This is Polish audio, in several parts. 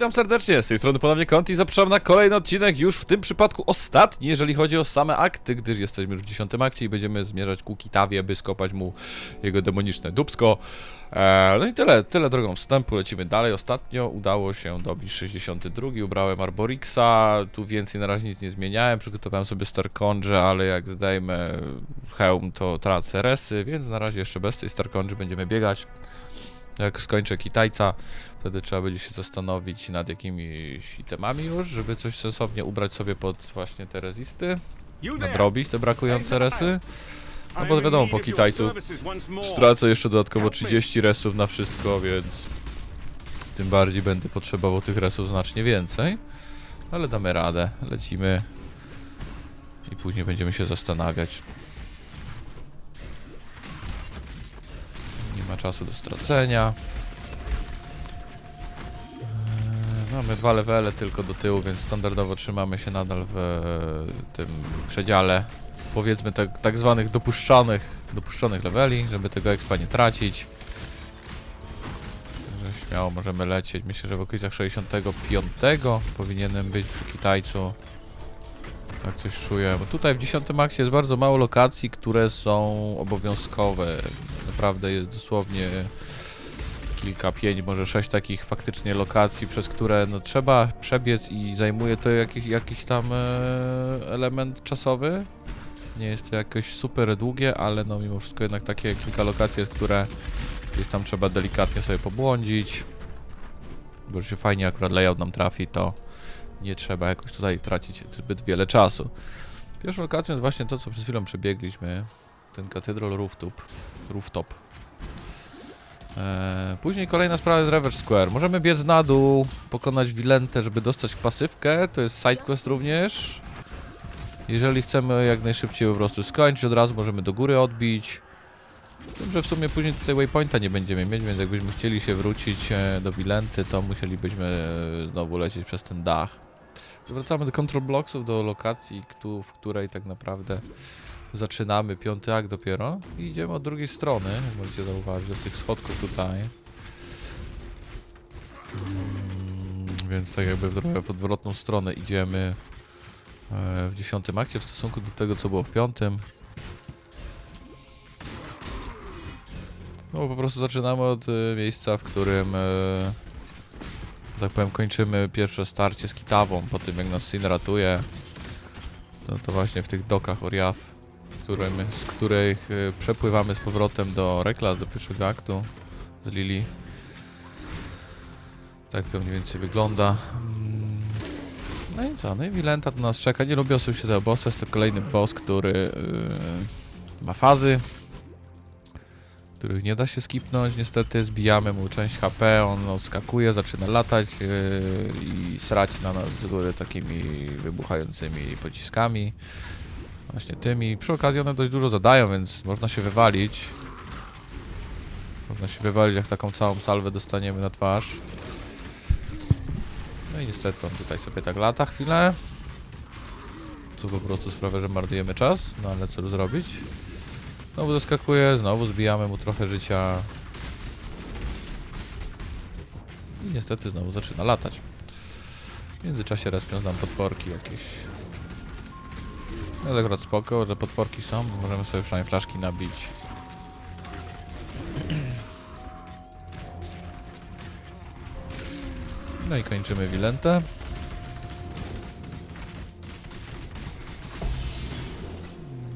Witam serdecznie, z tej strony ponownie Conti, zapraszam na kolejny odcinek, już w tym przypadku ostatni, jeżeli chodzi o same akty, gdyż jesteśmy już w dziesiątym akcie i będziemy zmierzać ku Kitawie, by skopać mu jego demoniczne dubsko. Eee, no i tyle, tyle drogą wstępu, lecimy dalej. Ostatnio udało się dobić 62, ubrałem Arborixa, tu więcej na razie nic nie zmieniałem, przygotowałem sobie Starkondrze, ale jak zdejmę hełm, to tracę resy, więc na razie jeszcze bez tej Starkondrzy będziemy biegać. Jak skończę Kitajca, wtedy trzeba będzie się zastanowić nad jakimiś itemami już, żeby coś sensownie ubrać sobie pod właśnie te rezisty, nadrobić te brakujące resy. No bo wiadomo, po Kitajcu stracę jeszcze dodatkowo 30 resów na wszystko, więc tym bardziej będę potrzebował tych resów znacznie więcej. Ale damy radę, lecimy. I później będziemy się zastanawiać. Czasu do stracenia. Eee, Mamy dwa levele tylko do tyłu, więc standardowo trzymamy się nadal w e, tym przedziale powiedzmy tak, tak zwanych dopuszczanych, dopuszczonych leveli, żeby tego expa nie tracić. Także śmiało możemy lecieć. Myślę, że w okolicach 65 powinienem być przy Kitajcu. Tak coś czuję. Bo tutaj w 10 akcie jest bardzo mało lokacji, które są obowiązkowe. Naprawdę jest dosłownie kilka, pięć, może sześć takich faktycznie lokacji, przez które no, trzeba przebiec i zajmuje to jakiś, jakiś tam e, element czasowy. Nie jest to jakoś super długie, ale no mimo wszystko jednak takie kilka lokacji które gdzieś tam trzeba delikatnie sobie pobłądzić. Bo się fajnie akurat layout nam trafi, to nie trzeba jakoś tutaj tracić zbyt wiele czasu. Pierwszą lokacją jest właśnie to, co przed chwilą przebiegliśmy. Ten Cathedral Rooftop. Rooftop. Eee, później kolejna sprawa jest Reverse Square. Możemy biec na dół, pokonać Wilentę, żeby dostać pasywkę. To jest sidequest również. Jeżeli chcemy jak najszybciej po prostu skończyć, od razu możemy do góry odbić. Z tym, że w sumie później tutaj waypointa nie będziemy mieć, więc jakbyśmy chcieli się wrócić e, do Wilenty, to musielibyśmy e, znowu lecieć przez ten dach. Wracamy do control blocksów, do lokacji, w której tak naprawdę zaczynamy piąty akt dopiero i idziemy od drugiej strony, jak możecie zauważyć, od tych schodków tutaj. Mm, Więc tak jakby trochę w odwrotną stronę idziemy e, w dziesiątym akcie w stosunku do tego, co było w piątym. No po prostu zaczynamy od e, miejsca, w którym, e, tak powiem, kończymy pierwsze starcie z Kitawą, po tym jak nas Sin ratuje. No to właśnie w tych dokach Oriaf, którym, z których e, przepływamy z powrotem do Rekla, do pierwszego aktu z Lili. Tak to mniej więcej wygląda. Mm, No i co? No i Wilenta tu nas czeka. Nie lubię oczywiście tego bossa. Jest to kolejny boss, który yy, ma fazy, których nie da się skipnąć. Niestety zbijamy mu część HP, on odskakuje, zaczyna latać yy, i srać na nas z góry takimi wybuchającymi pociskami. Właśnie tymi. Przy okazji one dość dużo zadają, więc można się wywalić. Można się wywalić, jak taką całą salwę dostaniemy na twarz. No i niestety on tutaj sobie tak lata chwilę. Co po prostu sprawia, że marnujemy czas, no ale co zrobić? Znowu zaskakuje, znowu zbijamy mu trochę życia. I niestety znowu zaczyna latać. W międzyczasie respią nam potworki jakieś. No to akurat spoko, że potworki są, możemy sobie przynajmniej flaszki nabić. No i kończymy Wilentę.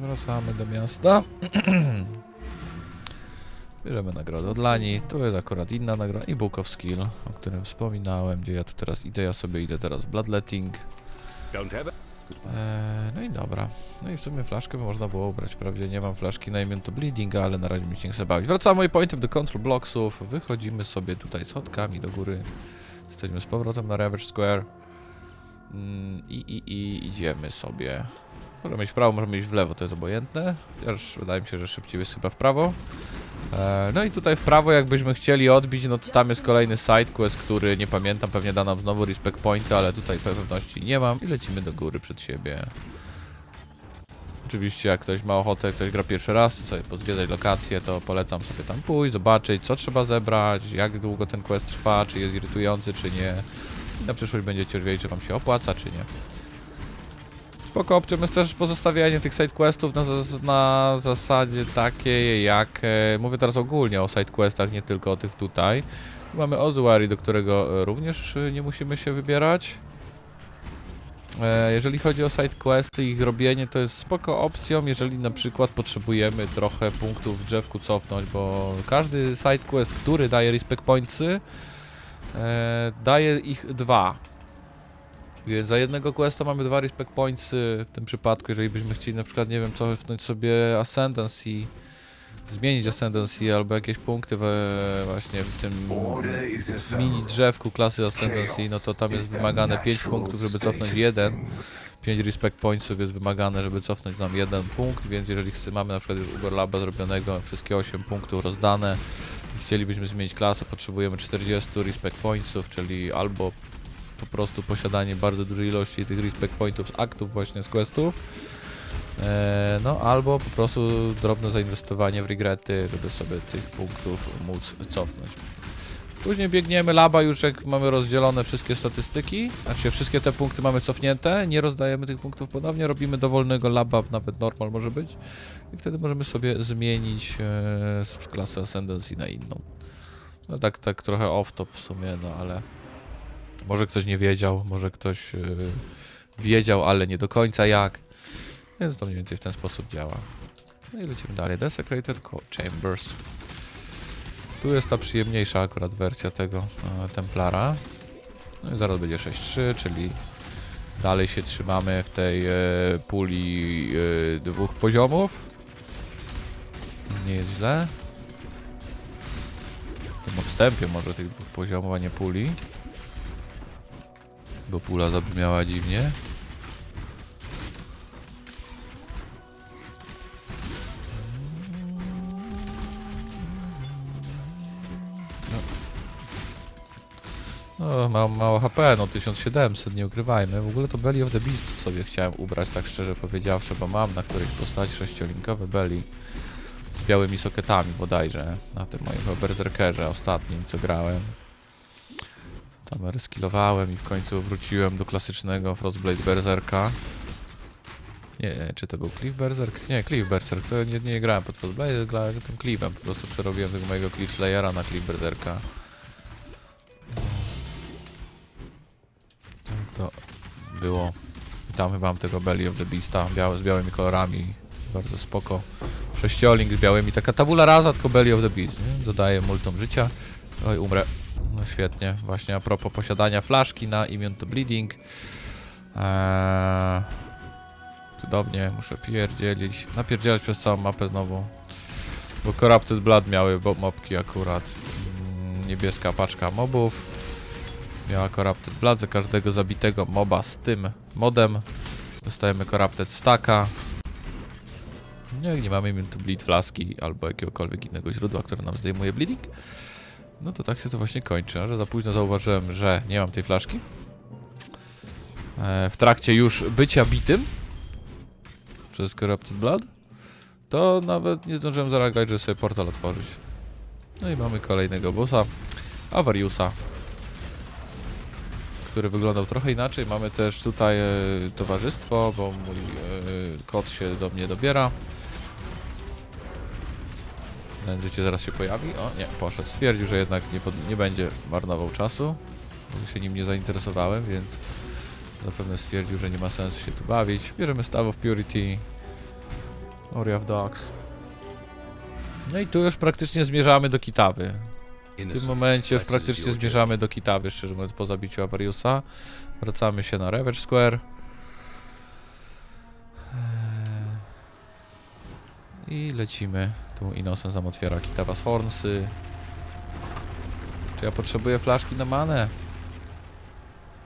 Wracamy do miasta. Bierzemy nagrodę od Lani. Tu jest akurat inna nagroda. I Book of Skill, o którym wspominałem, gdzie ja tu teraz idę. Ja sobie idę teraz w Bloodletting. Eee, no i dobra. No i w sumie flaszkę można było ubrać. Wprawdzie nie mam flaszki na imię to Bleedinga, ale na razie mi się nie chce bawić. Wracamy waypointem do Control Blocksów. Wychodzimy sobie tutaj schodkami do góry. Jesteśmy z powrotem na Reverse Square. Mm, I, i, I idziemy sobie. Możemy iść w prawo, możemy iść w lewo, to jest obojętne. Chociaż wydaje mi się, że szybciej jest chyba w prawo. E, no i tutaj w prawo, jakbyśmy chcieli odbić, no to tam jest kolejny sidequest, który nie pamiętam, pewnie da nam znowu respect pointy, ale tutaj pewności nie mam i lecimy do góry przed siebie. Oczywiście jak ktoś ma ochotę, ktoś gra pierwszy raz, to sobie pozwiedzać lokacje, to polecam sobie tam pójść, zobaczyć co trzeba zebrać, jak długo ten quest trwa, czy jest irytujący, czy nie. Na przyszłość będziecie wiedzieć, czy wam się opłaca, czy nie. Spoko opcją jest też pozostawianie tych sidequestów na, zas na zasadzie takiej jak... E, mówię teraz ogólnie o sidequestach, nie tylko o tych tutaj. Tu mamy Ozuari, do którego e, również e, nie musimy się wybierać. E, jeżeli chodzi o sidequesty i ich robienie, to jest spoko opcją, jeżeli na przykład potrzebujemy trochę punktów w drzewku cofnąć, bo każdy sidequest, który daje respect pointsy, e, daje ich dwa. Więc za jednego questa mamy dwa respect pointsy w tym przypadku, jeżeli byśmy chcieli na przykład, nie wiem, cofnąć sobie Ascendancy, zmienić Ascendancy albo jakieś punkty we, właśnie w tym mini drzewku klasy Ascendancy, no to tam jest wymagane 5 punktów, żeby cofnąć jeden. 5 respect pointsów jest wymagane, żeby cofnąć nam jeden punkt, więc jeżeli chcemy, mamy na przykład już Ugor Laba zrobionego, wszystkie 8 punktów rozdane i chcielibyśmy zmienić klasę, potrzebujemy 40 respect pointsów, czyli albo po prostu posiadanie bardzo dużej ilości tych respect pointów z aktów właśnie z questów, no albo po prostu drobne zainwestowanie w regrety, żeby sobie tych punktów móc cofnąć. Później biegniemy laba już jak mamy rozdzielone wszystkie statystyki, znaczy wszystkie te punkty mamy cofnięte, nie rozdajemy tych punktów ponownie, robimy dowolnego laba, nawet normal może być i wtedy możemy sobie zmienić e, z klasy Ascendancy na inną. No tak, tak trochę off-top w sumie, no ale może ktoś nie wiedział, może ktoś e, wiedział, ale nie do końca jak, więc to mniej więcej w ten sposób działa. No i lecimy dalej. Desecrated Chambers. Tu jest ta przyjemniejsza akurat wersja tego e, Templara. No i zaraz będzie 6.3, czyli dalej się trzymamy w tej e, puli e, dwóch poziomów. Nie jest źle. W tym odstępie może tych dwóch poziomów, a nie puli. Bo pula zabrzmiała dziwnie. No, mam mało HP, no 1700, nie ukrywajmy. W ogóle to Belly of the Beast sobie chciałem ubrać, tak szczerze powiedziawszy, bo mam na którejś postaci sześciolinkowe Belly z białymi soketami bodajże, na tym moim berserkerze ostatnim, co grałem. Tam reskilowałem i w końcu wróciłem do klasycznego Frostblade Berserka. Nie, nie, czy to był Cliff Berserk? Nie, Cliff Berserk, to nie, nie grałem pod Frostblade, grałem tym Cliffem, po prostu przerobiłem tego mojego Cliff Slayera na Cliff Berserka. Było. I tam chyba mam tego Belly of the Beasta białe, z białymi kolorami. Bardzo spoko. Sześciolink z białymi. Taka tabula rasa, tylko Belly of the Beast. Nie? Dodaje multom życia. Oj, umrę. No świetnie. Właśnie a propos posiadania flaszki na Immune to Bleeding. Eee, cudownie. Muszę pierdzielić. Napierdzielać przez całą mapę znowu. Bo Corrupted Blood miały bo mopki akurat. Mm, Niebieska paczka mobów. Miała Corrupted Blood za każdego zabitego moba z tym modem. Dostajemy Corrupted Stacka. No jak nie mamy to Bleed flaski albo jakiegokolwiek innego źródła, które nam zdejmuje bleeding, no to tak się to właśnie kończy. A że za późno zauważyłem, że nie mam tej flaszki. E, w trakcie już bycia bitym przez Corrupted Blood, to nawet nie zdążyłem zareagować, żeby sobie portal otworzyć. No i mamy kolejnego bossa, Avariusa który wyglądał trochę inaczej. Mamy też tutaj e, towarzystwo, bo mój e, kot się do mnie dobiera. Będziecie zaraz się pojawi. O, nie, poszedł. Stwierdził, że jednak nie, pod, nie będzie marnował czasu. Bo się nim nie zainteresowałem, więc zapewne stwierdził, że nie ma sensu się tu bawić. Bierzemy Staff of Purity. Ori of Dogs. No i tu już praktycznie zmierzamy do Kitawy. W tym momencie już praktycznie zmierzamy do Kitawy, szczerze mówiąc, po zabiciu Avariusa. Wracamy się na Revenge Square. Eee, I lecimy. Tu Innocence nam otwiera Kitawa z Hornsy. Czy ja potrzebuję flaszki na manę?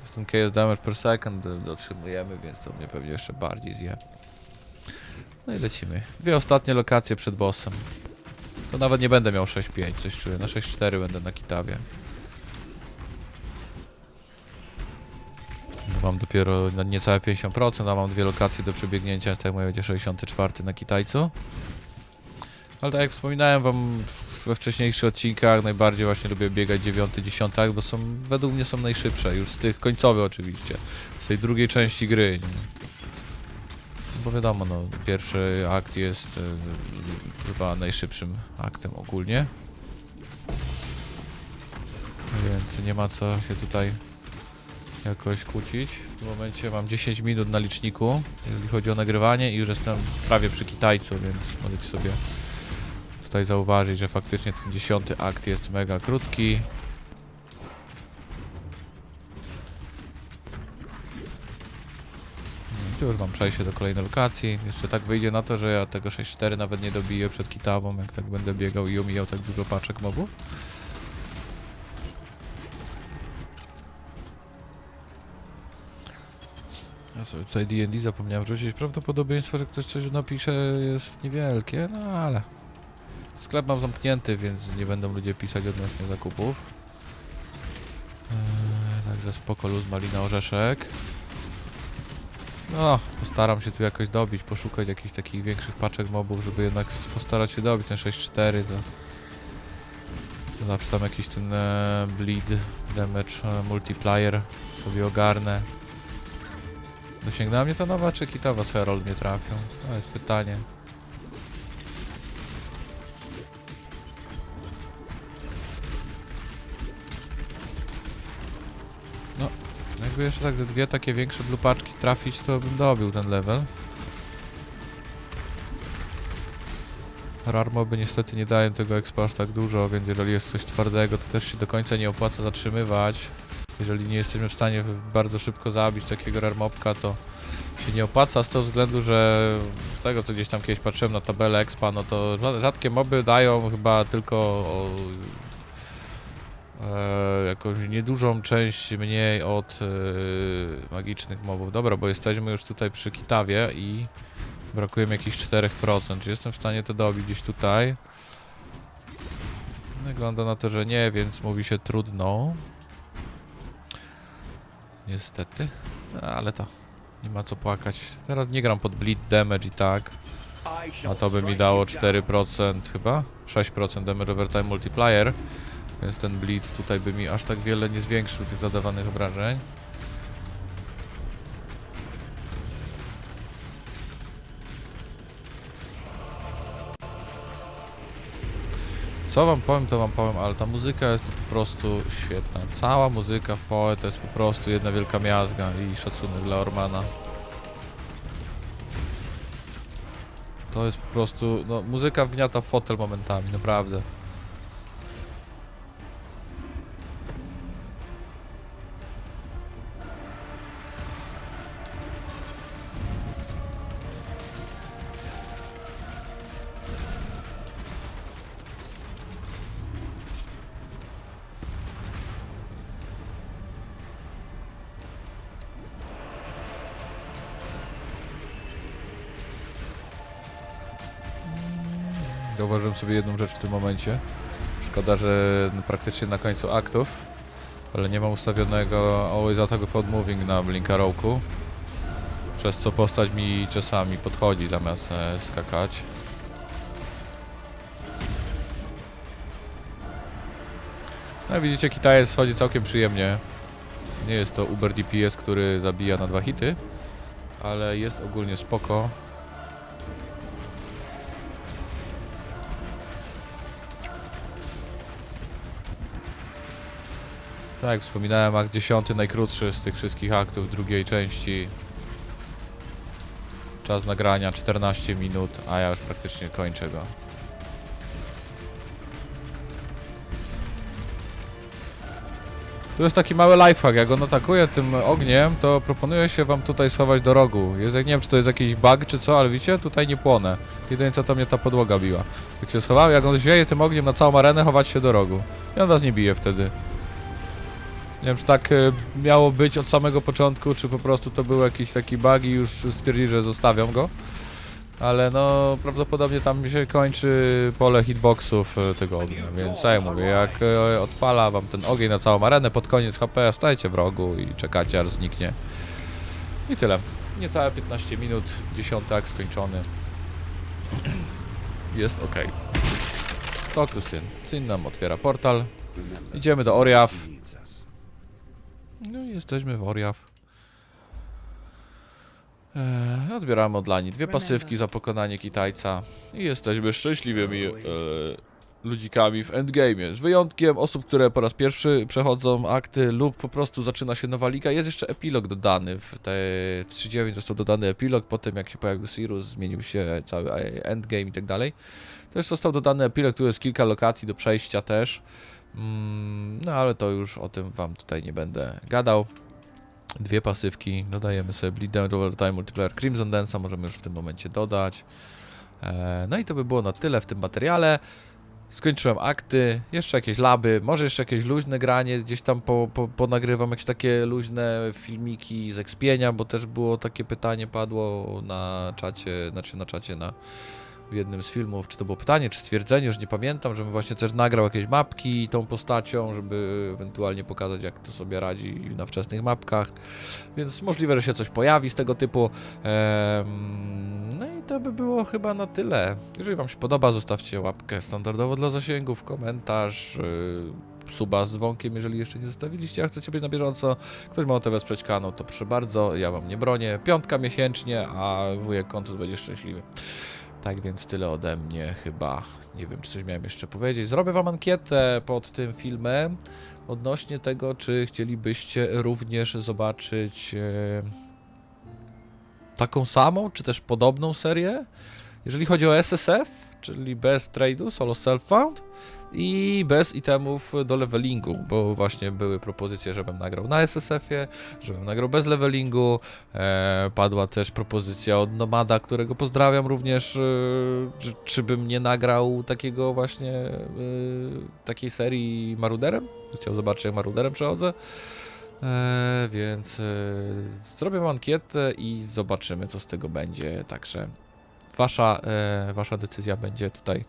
Jest ten chaos damage per second y, otrzymujemy, więc to mnie pewnie jeszcze bardziej zje. No i lecimy. Dwie ostatnie lokacje przed bossem. To nawet nie będę miał 6-5, coś czuję. Na 6-4 będę na Kitawie. Mam dopiero niecałe 50%, a mam dwie lokacje do przebiegnięcia, więc tak mówię, będzie 64 na Kitajcu. Ale tak jak wspominałem wam we wcześniejszych odcinkach, najbardziej właśnie lubię biegać 9, 10, bo są, według mnie są najszybsze, już z tych końcowych oczywiście, z tej drugiej części gry. Bo wiadomo, no, pierwszy akt jest y, chyba najszybszym aktem ogólnie. Więc nie ma co się tutaj jakoś kłócić. W tym momencie mam 10 minut na liczniku, jeżeli chodzi o nagrywanie i już jestem prawie przy Kitajcu, więc możecie sobie tutaj zauważyć, że faktycznie ten dziesiąty akt jest mega krótki. Tu już mam przejście do kolejnej lokacji. Jeszcze tak wyjdzie na to, że ja tego 6.4 nawet nie dobiję przed kitawą, jak tak będę biegał i omijał tak dużo paczek mobów. Ja sobie tutaj D&D zapomniałem wrzucić. Prawdopodobieństwo, że ktoś coś napisze jest niewielkie, no ale... Sklep mam zamknięty, więc nie będą ludzie pisać odnośnie zakupów. Eee, także spoko, luz, malina, orzeszek. No, postaram się tu jakoś dobić, poszukać jakichś takich większych paczek mobów, żeby jednak postarać się dobić ten 6.4 to... to zawsze tam jakiś ten e, bleed damage e, multiplier sobie ogarnę. Dosięgnęła mnie ta nowa, czy kitowa z Herald mnie trafią? To jest pytanie. Jakby jeszcze tak ze dwie takie większe blupaczki trafić, to bym dobił ten level. Rarmoby niestety nie dają tego expa aż tak dużo, więc jeżeli jest coś twardego, to też się do końca nie opłaca zatrzymywać. Jeżeli nie jesteśmy w stanie bardzo szybko zabić takiego rarmobka, to się nie opłaca z tego względu, że z tego co gdzieś tam kiedyś patrzyłem na tabelę expa, no to rza- rzadkie moby dają chyba tylko e, jakąś niedużą część mniej od e, magicznych mobów. Dobra, bo jesteśmy już tutaj przy Kitawie i brakuje mi jakichś 4%. Czy jestem w stanie to dobić gdzieś tutaj? Wygląda na to, że nie, więc mówi się trudno. Niestety. No, ale to nie ma co płakać. Teraz nie gram pod bleed damage i tak. A to by mi dało 4% chyba? 6% damage over time multiplier. Więc ten bleed tutaj by mi aż tak wiele nie zwiększył tych zadawanych obrażeń. Co wam powiem, to wam powiem, ale ta muzyka jest po prostu świetna. Cała muzyka w Poe to jest po prostu jedna wielka miazga i szacunek dla Ormana. To jest po prostu, no muzyka wgniata w fotel momentami, naprawdę. Zauważyłem sobie jedną rzecz w tym momencie. Szkoda, że praktycznie na końcu aktów, ale nie mam ustawionego Always Attack of Moving na Blinkarowku. Przez co postać mi czasami podchodzi zamiast e, skakać. No widzicie, Kitaje schodzi całkiem przyjemnie. Nie jest to Uber DPS, który zabija na dwa hity, ale jest ogólnie spoko. Tak, jak wspominałem, akt 10 najkrótszy z tych wszystkich aktów drugiej części. Czas nagrania 14 minut, a ja już praktycznie kończę go. Tu jest taki mały lifehack, jak on atakuje tym ogniem, to proponuję się wam tutaj schować do rogu. Jest, nie wiem, czy to jest jakiś bug czy co, ale widzicie, tutaj nie płonę. Jedynie co to mnie ta podłoga biła. Jak się schowałem, jak on zwieje tym ogniem na całą arenę, chować się do rogu. I on was nie bije wtedy. Nie wiem, czy tak e, miało być od samego początku, czy po prostu to był jakiś taki bug i już stwierdzili, że zostawiam go. Ale no, prawdopodobnie tam się kończy pole hitboxów e, tego ognia, więc ja mówię, jak e, odpala wam ten ogień na całą arenę, pod koniec HP stajecie w rogu i czekacie aż zniknie. I tyle. Niecałe 15 minut, 10 akt skończony. jest ok. Talk to Syn. Syn nam otwiera portal. Idziemy do Oriav. No i jesteśmy w Oriav. Eee, odbieramy od Lani dwie pasywki za pokonanie Kitajca i jesteśmy szczęśliwymi e, ludzikami w endgame. Z wyjątkiem osób, które po raz pierwszy przechodzą akty lub po prostu zaczyna się nowa liga. Jest jeszcze epilog dodany w, te, w 3.9 został dodany epilog, po tym jak się pojawił Sirius zmienił się cały e, endgame i tak dalej. Też został dodany epilog, tu jest kilka lokacji do przejścia też. Mm, no ale to już o tym wam tutaj nie będę gadał. Dwie pasywki, dodajemy sobie Bleed Down Over Time Multiplayer Crimson Dance'a, możemy już w tym momencie dodać. E, no i to by było na tyle w tym materiale. Skończyłem akty, jeszcze jakieś laby, może jeszcze jakieś luźne granie, gdzieś tam po, po, ponagrywam jakieś takie luźne filmiki z ekspienia, bo też było takie pytanie, padło na czacie, znaczy na czacie na w jednym z filmów, czy to było pytanie, czy stwierdzenie, już nie pamiętam, żebym właśnie też nagrał jakieś mapki tą postacią, żeby ewentualnie pokazać, jak to sobie radzi na wczesnych mapkach. Więc możliwe, że się coś pojawi z tego typu. To by było chyba na tyle. Jeżeli Wam się podoba, zostawcie łapkę standardowo dla zasięgów, komentarz. Yy, suba z dzwonkiem, jeżeli jeszcze nie zostawiliście, a chcecie być na bieżąco, ktoś ma ochotę wesprzeć kanał, to proszę bardzo, ja Wam nie bronię. Piątka miesięcznie, a wujek kontus będzie szczęśliwy. Tak więc tyle ode mnie chyba. Nie wiem, czy coś miałem jeszcze powiedzieć. Zrobię wam ankietę pod tym filmem odnośnie tego, czy chcielibyście również zobaczyć e, taką samą, czy też podobną serię. Jeżeli chodzi o SSF, czyli bez trade'u, solo self-found i bez itemów do levelingu, bo właśnie były propozycje, żebym nagrał na SSF-ie, żebym nagrał bez levelingu. E, padła też propozycja od Nomada, którego pozdrawiam również, e, czy, czy bym nie nagrał takiego właśnie, e, takiej serii Maruderem? Chciał zobaczyć, jak Maruderem przechodzę. E, więc e, zrobię ankietę i zobaczymy, co z tego będzie. Także wasza, e, wasza decyzja będzie tutaj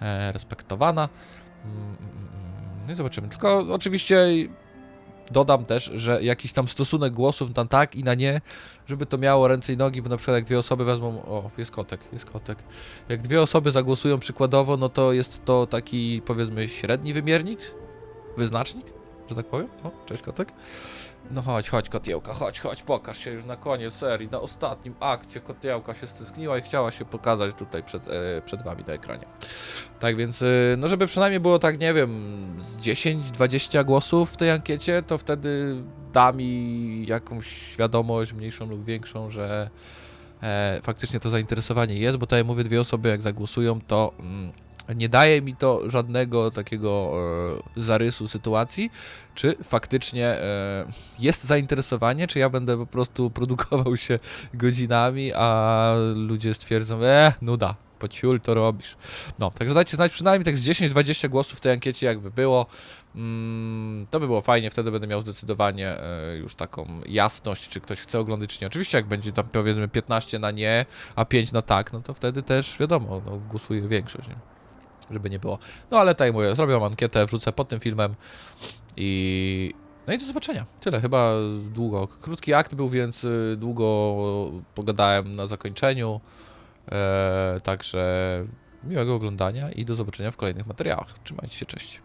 e, respektowana. Mm, mm, mm. No i zobaczymy. Tylko oczywiście dodam też, że jakiś tam stosunek głosów na tak i na nie, żeby to miało ręce i nogi, bo na przykład jak dwie osoby wezmą. O, jest kotek, jest kotek. Jak dwie osoby zagłosują przykładowo, no to jest to taki powiedzmy średni wymiernik, wyznacznik, że tak powiem. O, cześć kotek. No chodź, chodź kotiełka, chodź, chodź, pokaż się już na koniec serii, na ostatnim akcie kotiełka się stęskniła i chciała się pokazać tutaj przed, e, przed wami na ekranie. Tak więc, e, no żeby przynajmniej było tak, nie wiem, z 10-20 głosów w tej ankiecie, to wtedy da mi jakąś świadomość, mniejszą lub większą, że e, faktycznie to zainteresowanie jest, bo jak mówię, dwie osoby jak zagłosują, to mm, nie daje mi to żadnego takiego e, zarysu sytuacji, czy faktycznie e, jest zainteresowanie, czy ja będę po prostu produkował się godzinami, a ludzie stwierdzą, e, nuda, po ciul to robisz. No, także dajcie znać przynajmniej tak z 10-20 głosów w tej ankiecie jakby było. Mm, to by było fajnie, wtedy będę miał zdecydowanie e, już taką jasność, czy ktoś chce oglądać, czy nie. Oczywiście jak będzie tam powiedzmy 15 na nie, a 5 na tak, no to wtedy też wiadomo, no, głosuje większość, nie? Żeby nie było. No ale tak jak mówię, zrobię ankietę, wrzucę pod tym filmem i... No i do zobaczenia. Tyle, chyba długo. Krótki akt był, więc y, długo pogadałem na zakończeniu. E, także miłego oglądania i do zobaczenia w kolejnych materiałach. Trzymajcie się, cześć.